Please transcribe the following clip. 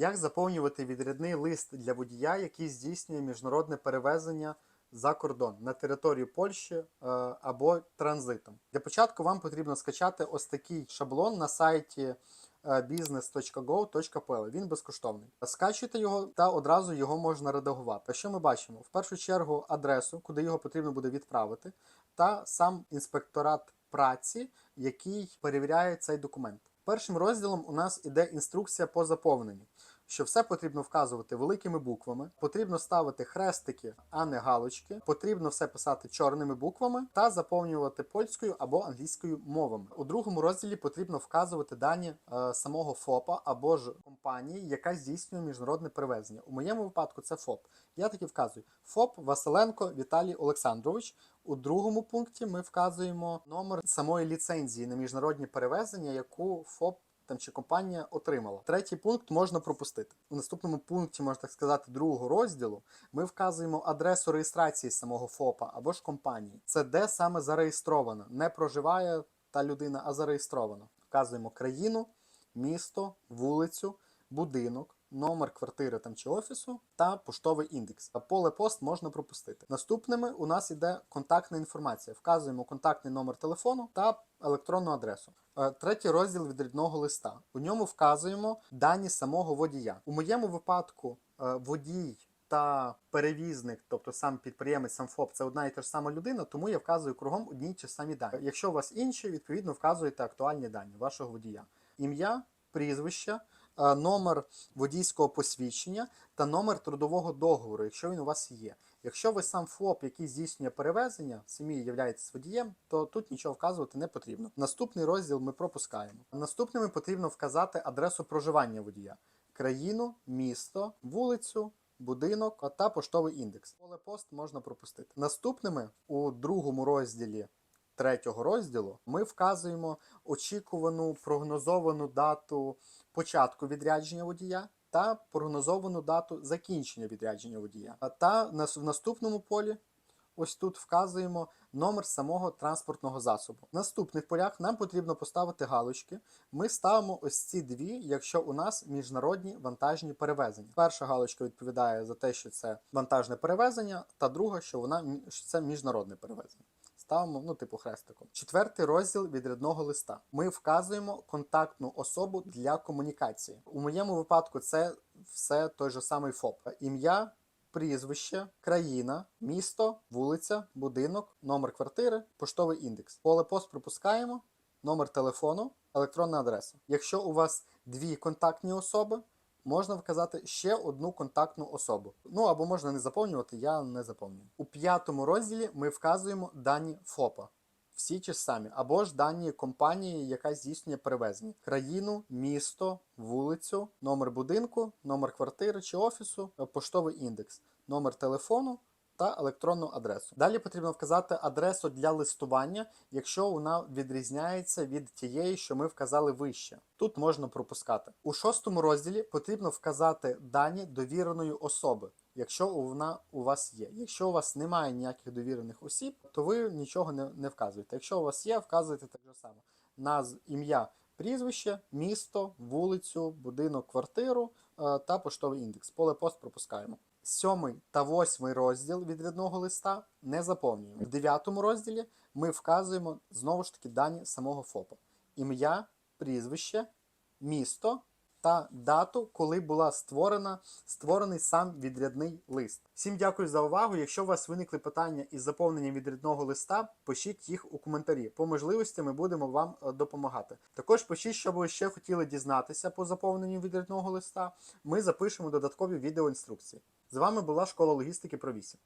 Як заповнювати відрядний лист для водія, який здійснює міжнародне перевезення за кордон на територію Польщі е, або транзитом? Для початку вам потрібно скачати ось такий шаблон на сайті е, business.go.pl. Він безкоштовний. Скачуйте його та одразу його можна редагувати. Що ми бачимо? В першу чергу адресу, куди його потрібно буде відправити, та сам інспекторат праці, який перевіряє цей документ. Першим розділом у нас іде інструкція по заповненню. Що все потрібно вказувати великими буквами, потрібно ставити хрестики, а не галочки. Потрібно все писати чорними буквами та заповнювати польською або англійською мовами. У другому розділі потрібно вказувати дані е, самого ФОПа або ж компанії, яка здійснює міжнародне перевезення. У моєму випадку це ФОП. Я таки вказую ФОП Василенко Віталій Олександрович. У другому пункті ми вказуємо номер самої ліцензії на міжнародні перевезення, яку ФОП там чи компанія отримала. Третій пункт можна пропустити. У наступному пункті, можна так сказати, другого розділу ми вказуємо адресу реєстрації самого ФОПа або ж компанії. Це де саме зареєстровано. Не проживає та людина, а зареєстровано. Вказуємо країну, місто, вулицю, будинок. Номер квартири там чи офісу та поштовий індекс. Поле пост можна пропустити. Наступними у нас іде контактна інформація. Вказуємо контактний номер телефону та електронну адресу. Е, Третій розділ відрядного листа. У ньому вказуємо дані самого водія. У моєму випадку е, водій та перевізник, тобто сам підприємець, сам ФОП, це одна і та ж сама людина, тому я вказую кругом одні ті самі дані. Якщо у вас інші, відповідно вказуєте актуальні дані вашого водія. Ім'я, прізвище, номер водійського посвідчення та номер трудового договору, якщо він у вас є. Якщо ви сам ФОП, який здійснює перевезення, самі являєтесь водієм, то тут нічого вказувати не потрібно. Наступний розділ ми пропускаємо. Наступними потрібно вказати адресу проживання водія, країну, місто, вулицю. Будинок та поштовий індекс. Поле пост можна пропустити. Наступними у другому розділі третього розділу ми вказуємо очікувану прогнозовану дату початку відрядження водія та прогнозовану дату закінчення відрядження водія. Та в наступному полі ось тут вказуємо номер самого транспортного засобу. В наступних полях нам потрібно поставити галочки. Ми ставимо ось ці дві, якщо у нас міжнародні вантажні перевезення. Перша галочка відповідає за те, що це вантажне перевезення, та друга, що вона що це міжнародне перевезення. Ставимо, ну, типу, хрестиком. Четвертий розділ відрядного листа. Ми вказуємо контактну особу для комунікації. У моєму випадку це все той же самий ФОП. Ім'я, прізвище, країна, місто, вулиця, будинок, номер квартири, поштовий індекс. Поле пост пропускаємо, номер телефону, електронна адреса. Якщо у вас дві контактні особи, можна вказати ще одну контактну особу. Ну або можна не заповнювати, я не заповнюю. У п'ятому розділі ми вказуємо дані ФОПа. Всі ті ж самі, або ж дані компанії, яка здійснює перевезення: країну, місто, вулицю, номер будинку, номер квартири чи офісу, е, поштовий індекс, номер телефону та електронну адресу. Далі потрібно вказати адресу для листування, якщо вона відрізняється від тієї, що ми вказали вище. Тут можна пропускати. У шостому розділі потрібно вказати дані довіреної особи. Якщо вона у вас є. Якщо у вас немає ніяких довірених осіб, то ви нічого не, не вказуєте. Якщо у вас є, вказуєте так же само. Наз, ім'я, прізвище, місто, вулицю, будинок, квартиру та поштовий індекс. Поле пост пропускаємо. Сьомий та восьмий розділ відрядного листа не заповнюємо. В дев'ятому розділі ми вказуємо знову ж таки дані самого ФОПа: ім'я, прізвище, місто та дату, коли була створена створений сам відрядний лист. Всім дякую за увагу. Якщо у вас виникли питання із заповненням відрядного листа, пишіть їх у коментарі. По можливості ми будемо вам е, допомагати. Також пишіть, що ви ще хотіли дізнатися по заповненню відрядного листа. Ми запишемо додаткові відеоінструкції. З вами була школа логістики про 8.